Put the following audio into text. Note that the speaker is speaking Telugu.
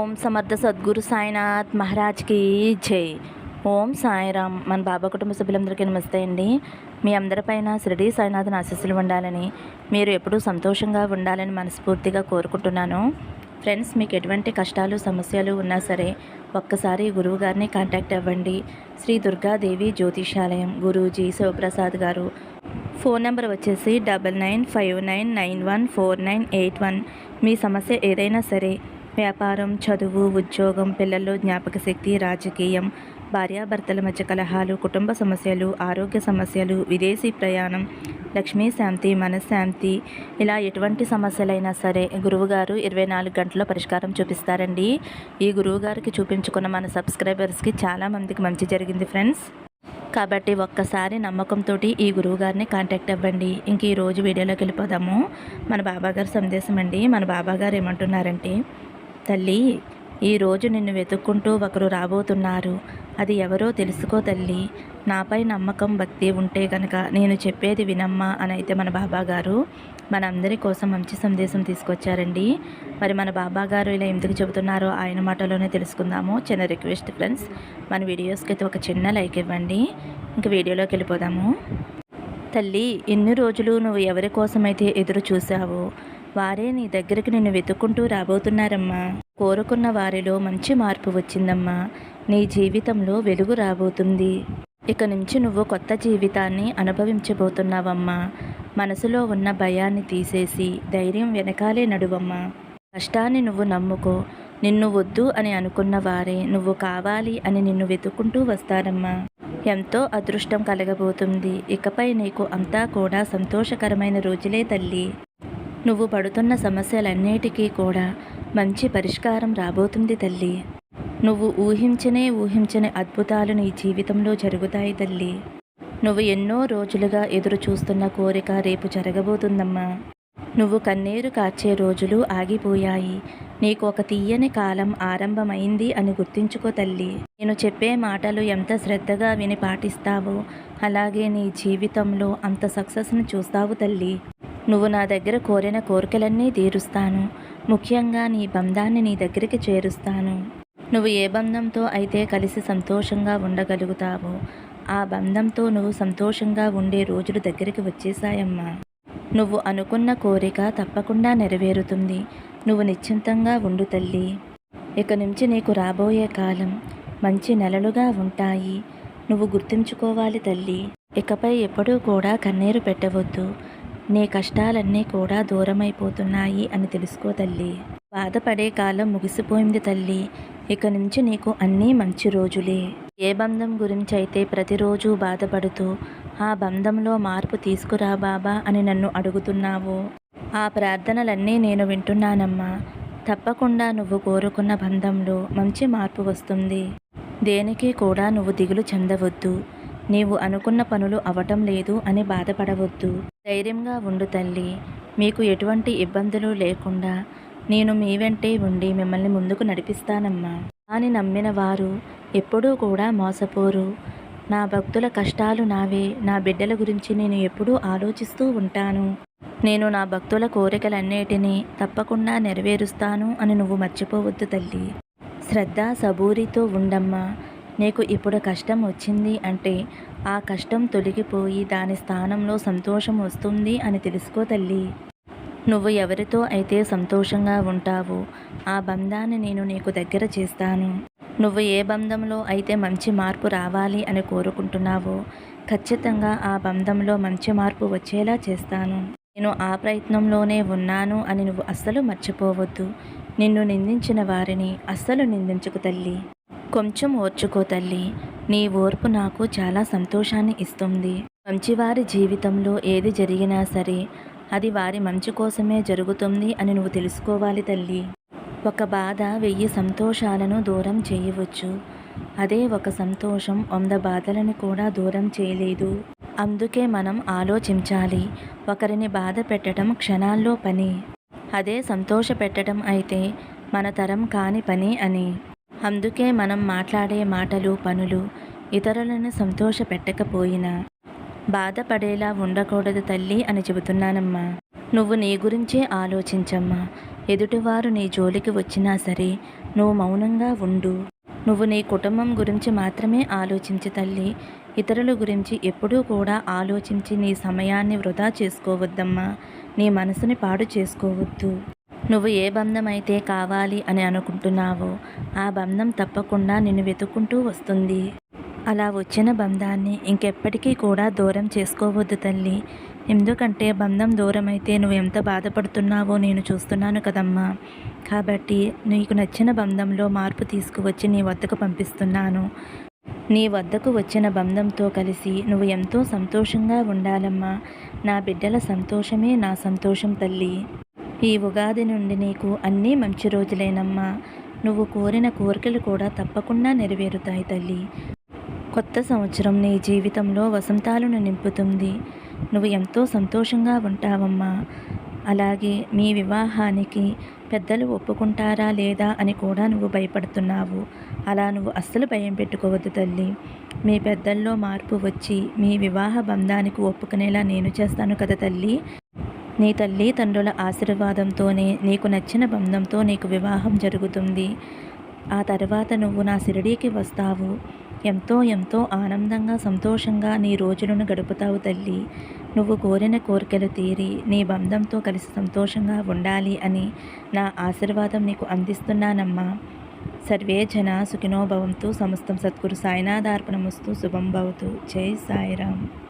ఓం సమర్థ సద్గురు సాయినాథ్ మహారాజ్కి జై. ఓం సాయిరామ్. మన బాబా కుటుంబ సభ్యులందరికీ నమస్తే అండి. మీ అందరిపైన షిరిడి సాయినాథన్ ఆశీస్సులు ఉండాలని మీరు ఎప్పుడూ సంతోషంగా ఉండాలని మనస్ఫూర్తిగా కోరుకుంటున్నాను. ఫ్రెండ్స్ మీకు ఎటువంటి కష్టాలు సమస్యలు ఉన్నా సరే ఒక్కసారి గురువు గారిని కాంటాక్ట్ అవ్వండి. శ్రీ దుర్గాదేవి జ్యోతిషాలయం గురూజీ శివప్రసాద్ గారు. ఫోన్ నెంబర్ వచ్చేసి double nine five nine nine one four nine eight one. మీ సమస్య ఏదైనా సరే వ్యాపారం చదువు ఉద్యోగం పిల్లల్లో జ్ఞాపక శక్తి రాజకీయం భార్యాభర్తల మధ్య కలహాలు కుటుంబ సమస్యలు ఆరోగ్య సమస్యలు విదేశీ ప్రయాణం లక్ష్మీ శాంతి మనశ్శాంతి ఇలా ఎటువంటి సమస్యలైనా సరే గురువుగారు ఇరవై నాలుగు గంటల్లో పరిష్కారం చూపిస్తారండి. ఈ గురువుగారికి చూపించుకున్న మన సబ్స్క్రైబర్స్కి చాలామందికి మంచి జరిగింది ఫ్రెండ్స్. కాబట్టి ఒక్కసారి నమ్మకంతో ఈ గురువుగారిని కాంటాక్ట్ అవ్వండి. ఇంక ఈరోజు వీడియోలోకి వెళ్ళిపోదాము. మన బాబాగారు సందేశం అండి మన బాబాగారు ఏమంటున్నారంటే తల్లి ఈరోజు నిన్ను వెతుక్కుంటూ ఒకరు రాబోతున్నారు. అది ఎవరో తెలుసుకో తల్లి. నాపై నమ్మకం భక్తి ఉంటే గనక నేను చెప్పేది వినమ్మా అని అయితే మన బాబాగారు మన అందరి కోసం మంచి సందేశం తీసుకొచ్చారండి. మరి మన బాబాగారు ఇలా ఎందుకు చెబుతున్నారో ఆయన మాటలోనే తెలుసుకుందాము. చిన్న రిక్వెస్ట్ ఫ్రెండ్స్ మన వీడియోస్కి అయితే ఒక చిన్న లైక్ ఇవ్వండి. ఇంక వీడియోలోకి వెళ్ళిపోదాము. తల్లి ఎన్ని రోజులు నువ్వు ఎవరి కోసమైతే ఎదురు చూసావో వారే నీ దగ్గరికి నిన్ను వెతుక్కుంటూ రాబోతున్నారమ్మా. కోరుకున్న వారిలో మంచి మార్పు వచ్చిందమ్మా. నీ జీవితంలో వెలుగు రాబోతుంది. ఇక నుంచి నువ్వు కొత్త జీవితాన్ని అనుభవించబోతున్నావమ్మా. మనసులో ఉన్న భయాన్ని తీసేసి ధైర్యం వెనకాలే నడువమ్మా. కష్టాన్ని నువ్వు నమ్ముకో. నిన్ను వద్దు అని అనుకున్న వారే నువ్వు కావాలి అని నిన్ను వెతుక్కుంటూ వస్తారమ్మా. ఎంతో అదృష్టం కలగబోతుంది. ఇకపై నీకు అంతా కూడా సంతోషకరమైన రోజులే తల్లి. నువ్వు పడుతున్న సమస్యలన్నిటికీ కూడా మంచి పరిష్కారం రాబోతుంది తల్లి. నువ్వు ఊహించనే ఊహించని అద్భుతాలు నీ జీవితంలో జరుగుతాయి తల్లి. నువ్వు ఎన్నో రోజులుగా ఎదురు చూస్తున్న కోరిక రేపు జరగబోతుందమ్మా. నువ్వు కన్నీరు కార్చే రోజులు ఆగిపోయాయి. నీకు ఒక తీయని కాలం ఆరంభమైంది అని గుర్తుంచుకో తల్లి. నేను చెప్పే మాటలు ఎంత శ్రద్ధగా విని పాటిస్తావో అలాగే నీ జీవితంలో అంత సక్సెస్ని చూస్తావు తల్లి. నువ్వు నా దగ్గర కోరిన కోరికలన్నీ తీరుస్తాను. ముఖ్యంగా నీ బంధాన్ని నీ దగ్గరికి చేరుస్తాను. నువ్వు ఏ బంధంతో అయితే కలిసి సంతోషంగా ఉండగలుగుతావో ఆ బంధంతో నువ్వు సంతోషంగా ఉండే రోజులు దగ్గరికి వచ్చేసాయమ్మా నువ్వు అనుకున్న కోరిక తప్పకుండా నెరవేరుతుంది. నువ్వు నిశ్చింతంగా ఉండు తల్లి. ఇక నుంచి నీకు రాబోయే కాలం మంచి నెలలుగా ఉంటాయి. నువ్వు గుర్తుంచుకోవాలి తల్లి. ఇకపై ఎప్పుడూ కూడా కన్నీరు పెట్టవద్దు. నీ కష్టాలన్నీ కూడా దూరమైపోతున్నాయి అని తెలుసుకో తల్లి. బాధపడే కాలం ముగిసిపోయింది తల్లి. ఇక నుంచి నీకు అన్నీ మంచి రోజులే. ఏ బంధం గురించి అయితే ప్రతిరోజు బాధపడుతూ ఆ బంధంలో మార్పు తీసుకురా బాబా అని నన్ను అడుగుతున్నావు. ఆ ప్రార్థనలన్నీ నేను వింటున్నానమ్మా. తప్పకుండా నువ్వు కోరుకున్న బంధంలో మంచి మార్పు వస్తుంది. దేనికి కూడా నువ్వు దిగులు చెందవద్దు. నీవు అనుకున్న పనులు అవటం లేదు అని బాధపడవద్దు. ధైర్యంగా ఉండు తల్లి. మీకు ఎటువంటి ఇబ్బందులు లేకుండా నేను మీ వెంటే ఉండి మిమ్మల్ని ముందుకు నడిపిస్తానమ్మా. అని నమ్మిన వారు ఎప్పుడూ కూడా మోసపోరు. నా భక్తుల కష్టాలు నావే. నా బిడ్డల గురించి నేను ఎప్పుడూ ఆలోచిస్తూ ఉంటాను. నేను నా భక్తుల కోరికలన్నిటినీ తప్పకుండా నెరవేరుస్తాను అని నువ్వు మర్చిపోవద్దు తల్లి. శ్రద్ధ సబూరితో ఉండమ్మా. నీకు ఇప్పుడు కష్టం వచ్చింది అంటే ఆ కష్టం తొలగిపోయి దాని స్థానంలో సంతోషం వస్తుంది అని తెలుసుకో తల్లి. నువ్వు ఎవరితో అయితే సంతోషంగా ఉంటావో ఆ బంధాన్ని నేను నీకు దగ్గర చేస్తాను. నువ్వు ఏ బంధంలో అయితే మంచి మార్పు రావాలి అని కోరుకుంటున్నావో ఖచ్చితంగా ఆ బంధంలో మంచి మార్పు వచ్చేలా చేస్తాను. నేను ఆ ప్రయత్నంలోనే ఉన్నాను అని నువ్వు అస్సలు మర్చిపోవద్దు. నిన్ను నిందించిన వారిని అస్సలు నిందించుకు తల్లి. కొంచెం ఓర్చుకో తల్లి. నీ ఓర్పు నాకు చాలా సంతోషాన్ని ఇస్తుంది. మంచివారి జీవితంలో ఏది జరిగినా సరే అది వారి మంచి కోసమే జరుగుతుంది అని నువ్వు తెలుసుకోవాలి తల్లి. ఒక బాధ వెయ్యి సంతోషాలను దూరం చేయవచ్చు. అదే ఒక సంతోషం వంద బాధలను కూడా దూరం చేయలేదు. అందుకే మనం ఆలోచించాలి ఒకరిని బాధ పెట్టడం క్షణాల్లో పని. అదే సంతోష పెట్టడం అయితే మన తరం కాని పని అని. అందుకే మనం మాట్లాడే మాటలు పనులు ఇతరులను సంతోష పెట్టకపోయినా బాధపడేలా ఉండకూడదు తల్లి అని చెబుతున్నానమ్మా. నువ్వు నీ గురించే ఆలోచించమ్మా. ఎదుటివారు నీ జోలికి వచ్చినా సరే నువ్వు మౌనంగా ఉండు. నువ్వు నీ కుటుంబం గురించి మాత్రమే ఆలోచించి తల్లి. ఇతరుల గురించి ఎప్పుడూ కూడా ఆలోచించి నీ సమయాన్ని వృధా చేసుకోవద్దమ్మా. నీ మనసుని పాడు చేసుకోవద్దు. నువ్వు ఏ బంధం అయితే కావాలి అని అనుకుంటున్నావో ఆ బంధం తప్పకుండా నిన్ను వెతుక్కుంటూ వస్తుంది. అలా వచ్చిన బంధాన్ని ఇంకెప్పటికీ కూడా దూరం చేసుకోవద్దు తల్లి. ఎందుకంటే బంధం దూరం అయితే నువ్వు ఎంత బాధపడుతున్నావో నేను చూస్తున్నాను కదమ్మా. కాబట్టి నీకు నచ్చిన బంధంలో మార్పు తీసుకువచ్చి నీ వద్దకు పంపిస్తున్నాను. నీ వద్దకు వచ్చిన బంధంతో కలిసి నువ్వు ఎంతో సంతోషంగా ఉండాలమ్మా. నా బిడ్డల సంతోషమే నా సంతోషం తల్లి. ఈ ఉగాది నుండి నీకు అన్నీ మంచి రోజులేనమ్మా. నువ్వు కోరిన కోరికలు కూడా తప్పకుండా నెరవేరుతాయి తల్లి. కొత్త సంవత్సరం నీ జీవితంలో వసంతాలను నింపుతుంది. నువ్వు ఎంతో సంతోషంగా ఉంటావమ్మా. అలాగే మీ వివాహానికి పెద్దలు ఒప్పుకుంటారా లేదా అని కూడా నువ్వు భయపడుతున్నావు. అలా నువ్వు అస్సలు భయం పెట్టుకోవద్దు తల్లి. మీ పెద్దల్లో మార్పు వచ్చి మీ వివాహ బంధానికి ఒప్పుకునేలా నేను చేస్తాను కదా తల్లి. నీ తల్లి తండ్రుల ఆశీర్వాదంతోనే నీకు నచ్చిన బంధంతో నీకు వివాహం జరుగుతుంది. ఆ తర్వాత నువ్వు నా షిరిడీకి వస్తావు. ఎంతో ఎంతో ఆనందంగా సంతోషంగా నీ రోజులను గడుపుతావు తల్లి. నువ్వు కోరిన కోరికలు తీరి నీ బంధంతో కలిసి సంతోషంగా ఉండాలి అని నా ఆశీర్వాదం నీకు అందిస్తున్నానమ్మా. సర్వే జన సుఖినోభవంతో సమస్తం సద్గురు సాయినాథార్పణమస్తు శుభం భవతు. జై సాయిరామ్.